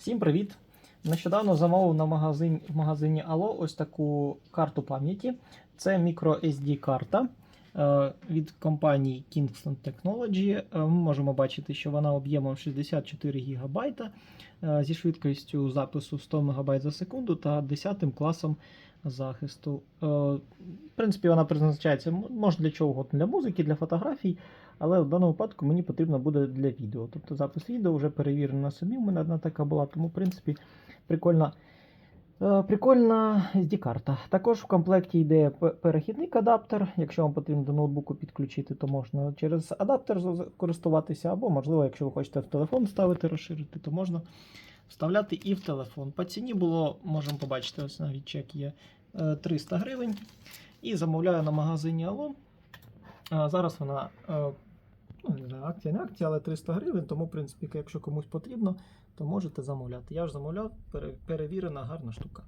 Всім привіт! Нещодавно замовив на магазин, в магазині Allo ось таку карту пам'яті. Це microSD карта від компанії Kingston Technology. Е, Ми можемо бачити, що вона об'ємом 64 ГБ е, зі швидкістю запису 100 МБ за секунду та 10 класом захисту. Е, В принципі, вона призначається може для чого для музики, для фотографій. Але в даному випадку мені потрібно буде для відео. Тобто запис відео вже перевірений на собі. У мене одна така була, тому, в принципі, прикольна. Е, Прикольна SD-карта. Також в комплекті йде перехідник адаптер. Якщо вам потрібно до ноутбуку підключити, то можна через адаптер користуватися, або, можливо, якщо ви хочете в телефон ставити, розширити, то можна вставляти і в телефон. По ціні було, можемо побачити, ось навіть чек є е, 300 гривень. І замовляю на магазині Allo. А Зараз вона е, ну, не знаю, акція не акція, але 300 гривень, тому, в принципі, якщо комусь потрібно, то можете замовляти. Я ж замовляв, пере- перевірена гарна штука.